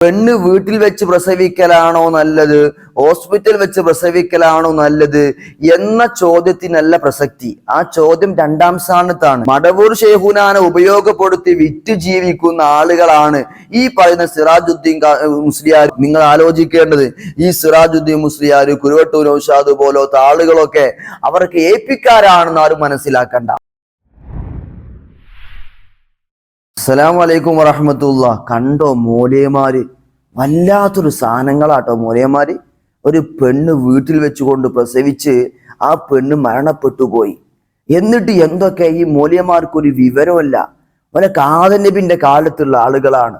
പെണ്ണ് വീട്ടിൽ വെച്ച് പ്രസവിക്കലാണോ നല്ലത്? ഹോസ്പിറ്റൽ വെച്ച് പ്രസവിക്കലാണോ നല്ലത്? എന്ന ചോദ്യത്തിനല്ല പ്രസക്തി. ആ ചോദ്യം രണ്ടാം സ്ഥാനത്താണ്. മടവൂർ ഷെയ്ഹുനാനെ ഉപയോഗപ്പെടുത്തി വിറ്റ് ജീവിക്കുന്ന ആളുകളാണ് ഈ പറയുന്ന സിറാജുദ്ദീൻ മുസ്ലിയാർ നിങ്ങൾ ആലോചിക്കേണ്ടത് ഈ സിറാജുദ്ദീൻ മുസ്ലിയാർ കുരുവട്ടൂർ ഔഷാദ് പോലത്തെ ആളുകളൊക്കെ അവർക്ക് ഏപ്പിക്കാരാണെന്ന് ആരും മനസ്സിലാക്കണ്ട. അസ്സലാമു വലൈക്കും വറഹമത്തുള്ള. കണ്ടോ മൂലയമാര്? വല്ലാത്തൊരു സാധനങ്ങളാട്ടോ മൂലയമാര്. ഒരു പെണ്ണ് വീട്ടിൽ വെച്ചുകൊണ്ട് പ്രസവിച്ച് ആ പെണ്ണ് മരണപ്പെട്ടു പോയി. എന്നിട്ട് എന്തൊക്കെ? ഈ മോലയമാർക്കൊരു വിവരമല്ല വല്ല കാതനബിന്റെ കാലത്തുള്ള ആളുകളാണ്.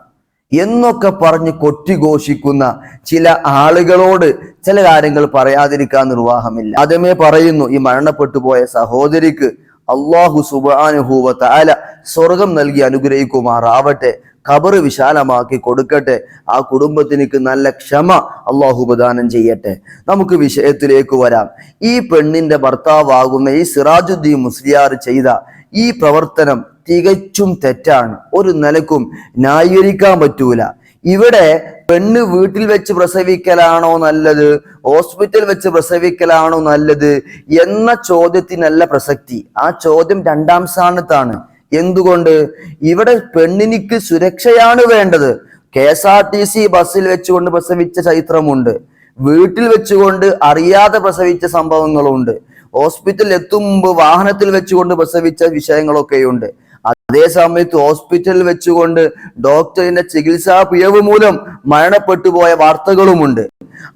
എന്നൊക്കെ പറഞ്ഞ് കൊട്ടിഘോഷിക്കുന്ന ചില ആളുകളോട് ചില കാര്യങ്ങൾ പറയാതിരിക്കാൻ നിർവാഹമില്ല. ആദ്യമേ പറയുന്നു ഈ മരണപ്പെട്ടു പോയ സഹോദരിക്ക് അള്ളാഹു സുബാനുഹൂവ അല സ്വർഗം നൽകി അനുഗ്രഹിക്കുമാറാവട്ടെ. ഖബറ് വിശാലമാക്കി കൊടുക്കട്ടെ. ആ കുടുംബത്തിനേക്ക് നല്ല ക്ഷമ അള്ളാഹു ഉപദാനം ചെയ്യട്ടെ. നമുക്ക് വിഷയത്തിലേക്ക് വരാം. ഈ പെണ്ണിന്റെ ഭർത്താവാകുന്ന ഈ സിറാജുദ്ദീൻ മുസ്ലിയാർ ചെയ്ത ഈ പ്രവർത്തനം തികച്ചും തെറ്റാണ്. ഒരു നിലക്കും ന്യായീകരിക്കാൻ പറ്റൂല. ഇവിടെ പെണ്ണ് വീട്ടിൽ വെച്ച് പ്രസവിക്കലാണോ നല്ലത്? ഹോസ്പിറ്റൽ വെച്ച് പ്രസവിക്കലാണോ നല്ലത്? എന്ന ചോദ്യത്തിനല്ല പ്രസക്തി. ആ ചോദ്യം രണ്ടാം സ്ഥാനത്താണ്. എന്തുകൊണ്ട്? ഇവിടെ പെണ്ണിനിക്ക് സുരക്ഷയാണ് വേണ്ടത്. K S R T C ബസ്സിൽ വെച്ചുകൊണ്ട് പ്രസവിച്ച ചരിത്രമുണ്ട്. വീട്ടിൽ വെച്ചുകൊണ്ട് അറിയാതെ പ്രസവിച്ച സംഭവങ്ങളുണ്ട്. ഹോസ്പിറ്റലിൽ എത്തും മുമ്പ് വാഹനത്തിൽ വെച്ചുകൊണ്ട് പ്രസവിച്ച വിഷയങ്ങളൊക്കെയുണ്ട്. അതേ സമയത്ത് ഹോസ്പിറ്റലിൽ വെച്ചുകൊണ്ട് ഡോക്ടറിന്റെ ചികിത്സാ പിഴവ് മൂലം മരണപ്പെട്ടു പോയ വാർത്തകളുമുണ്ട്.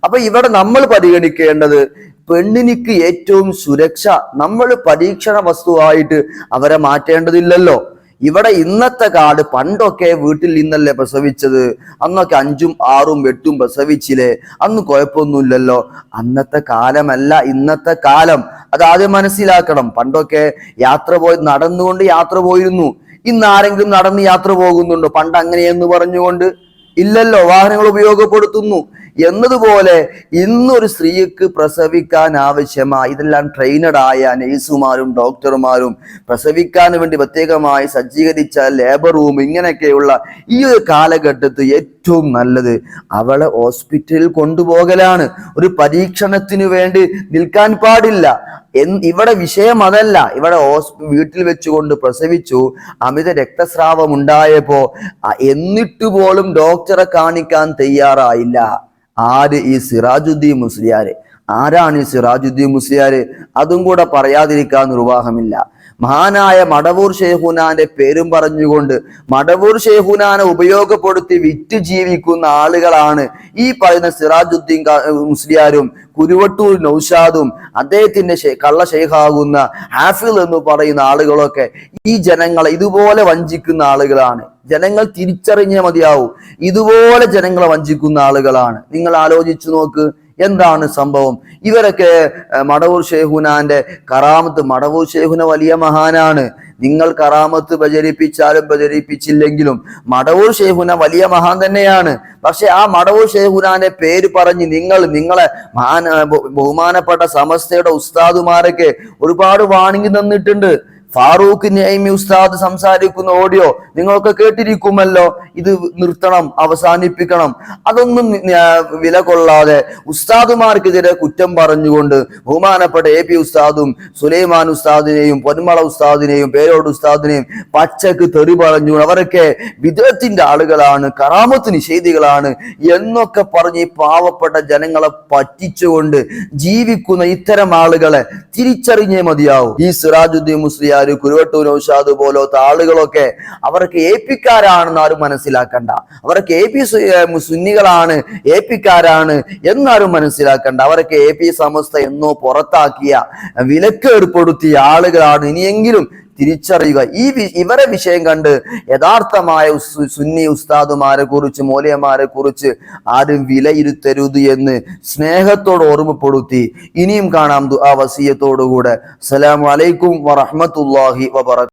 അപ്പൊ ഇവിടെ നമ്മൾ പരിഗണിക്കേണ്ടത് പെണ്ണിനിക്ക് ഏറ്റവും സുരക്ഷ നമ്മൾ പരീക്ഷണ വസ്തുവായിട്ട് അവരെ മാറ്റേണ്ടതില്ലല്ലോ. ഇവിടെ ഇന്നത്തെ കാട് പണ്ടൊക്കെ വീട്ടിൽ നിന്നല്ലേ പ്രസവിച്ചത്? അന്നൊക്കെ അഞ്ചും ആറും എട്ടും പ്രസവിച്ചില്ലേ? അന്ന് കുഴപ്പമൊന്നുമില്ലല്ലോ. അന്നത്തെ കാലമല്ല ഇന്നത്തെ കാലം. അതാദ്യം മനസ്സിലാക്കണം. പണ്ടൊക്കെ യാത്ര പോയി നടന്നുകൊണ്ട് യാത്ര പോയിരുന്നു. ഇന്ന് ആരെങ്കിലും നടന്ന് യാത്ര പോകുന്നുണ്ടോ? പണ്ട് അങ്ങനെയെന്ന് പറഞ്ഞുകൊണ്ട് ഇല്ലല്ലോ. വാഹനങ്ങൾ ഉപയോഗപ്പെടുത്തുന്നു. എന്നതുപോലെ ഇന്നൊരു സ്ത്രീക്ക് പ്രസവിക്കാൻ ആവശ്യമായ ഇതെല്ലാം ട്രെയിനഡ് ആയ നഴ്സുമാരും ഡോക്ടർമാരും പ്രസവിക്കാൻ വേണ്ടി പ്രത്യേകമായി സജ്ജീകരിച്ച ലേബർ റൂം ഇങ്ങനെയൊക്കെയുള്ള ഈ ഒരു കാലഘട്ടത്ത് ഏറ്റവും നല്ലത് അവളെ ഹോസ്പിറ്റലിൽ കൊണ്ടുപോകലാണ്. ഒരു പരീക്ഷണത്തിന് വേണ്ടി നിൽക്കാൻ പാടില്ല. എൻ ഇവിടെ വിഷയം അതല്ല. ഇവിടെ വീട്ടിൽ വെച്ചുകൊണ്ട് പ്രസവിച്ചു അമിത രക്തസ്രാവം ഉണ്ടായപ്പോ എന്നിട്ട് പോലും ഡോക്ടറെ കാണിക്കാൻ തയ്യാറായില്ല. ആര് ഈ സിറാജുദ്ദീൻ മുസ്ലിയാര്? ആരാണ് ഈ സിറാജുദ്ദീൻ മുസ്ലിയാര്? അതും കൂടെ പറയാതിരിക്കാൻ നിർവാഹമില്ല. മഹാനായ മടവൂർ ഷെയ്ഹുനാന്റെ പേരും പറഞ്ഞുകൊണ്ട് മടവൂർ ഷെയ്ഹുനാനെ ഉപയോഗപ്പെടുത്തി വിറ്റ് ജീവിക്കുന്ന ആളുകളാണ് ഈ പറയുന്ന സിറാജുദ്ദീൻ മുസ്ലിയാരും കുരുവട്ടൂർ നൌഷാദും അദ്ദേഹത്തിന്റെ കള്ള ഷെയ്ഖാകുന്ന ഹാഫിൽ എന്ന് പറയുന്ന ആളുകളൊക്കെ ഈ ജനങ്ങളെ ഇതുപോലെ വഞ്ചിക്കുന്ന ആളുകളാണ്. ജനങ്ങൾ തിരിച്ചറിഞ്ഞേ മതിയാവൂ. ഇതുപോലെ ജനങ്ങളെ വഞ്ചിക്കുന്ന ആളുകളാണ്. നിങ്ങൾ ആലോചിച്ചു നോക്ക് എന്താണ് സംഭവം? ഇവരൊക്കെ മടവൂർ ഷെയ്ഹുനാന്റെ കറാമത്ത് മടവൂർ ഷെയ്ഹുന വലിയ മഹാനാണ്. നിങ്ങൾ കറാമത്ത് പ്രചരിപ്പിച്ചാലും പ്രചരിപ്പിച്ചില്ലെങ്കിലും മടവൂർ ഷെയ്ഹുന വലിയ മഹാൻ തന്നെയാണ്. പക്ഷെ ആ മടവൂർ ഷെയ്ഹുനാന്റെ പേര് പറഞ്ഞ് നിങ്ങൾ നിങ്ങളെ ബഹുമാനപ്പെട്ട സമസ്തയുടെ ഉസ്താദുമാരൊക്കെ ഒരുപാട് വാണിംഗ് തന്നിട്ടുണ്ട് ഫാറൂഖ് നൈമി ഉസ്താദ് സംസാരിക്കുന്ന ഓഡിയോ നിങ്ങളൊക്കെ കേട്ടിരിക്കുമല്ലോ. ഇത് നിർത്തണം അവസാനിപ്പിക്കണം. അതൊന്നും വില കൊള്ളാതെ ഉസ്താദുമാർക്കെതിരെ കുറ്റം പറഞ്ഞുകൊണ്ട് ബഹുമാനപ്പെട്ട എ പി ഉസ്താദും സുലൈമാൻ ഉസ്താദിനെയും പൊന്മള ഉസ്താദിനെയും പേരോട് ഉസ്താദിനെയും പച്ചക്ക് തെറി പറഞ്ഞു അവരൊക്കെ വിദഗ്ധത്തിന്റെ ആളുകളാണ് കറാമത്ത് നിഷേധികളാണ് എന്നൊക്കെ പറഞ്ഞ് ഈ പാവപ്പെട്ട ജനങ്ങളെ പറ്റിച്ചുകൊണ്ട് ജീവിക്കുന്ന ഇത്തരം ആളുകളെ തിരിച്ചറിഞ്ഞേ മതിയാവും. ഈ സിറാജുദ്ദീൻ മുസ്ലിയാർ കുരുവട്ടൂർ ഔഷാദ് പോലത്തെ ആളുകളൊക്കെ അവർക്ക് ഏപ്പിക്കാരാണെന്ന് ആരും മനസ്സിലാക്കണ്ട. അവർക്ക് എ പി സുന്നികളാണ് ഏപ്പിക്കാരാണ് എന്നാരും മനസ്സിലാക്കണ്ട. അവർക്ക് എ പി സമസ്ത എന്നോ പുറത്താക്കിയ വിലക്ക് ഏർപ്പെടുത്തിയ ആളുകളാണ്. ഇനിയെങ്കിലും തിരിച്ചറിയുക. ഈ ഇവരെ വിഷയം കണ്ട് യഥാർത്ഥമായ സുന്നി ഉസ്താദുമാരെ കുറിച്ച് മൂലയമാരെ കുറിച്ച് ആരും വിലയിരുത്തരുത് എന്ന് സ്നേഹത്തോട് ഓർമ്മപ്പെടുത്തി. ഇനിയും കാണാം ആ വസീയത്തോടുകൂടെ. അസലാം അലൈക്കും വറഹ്മത്തുള്ളാഹി വബറകാതുഹു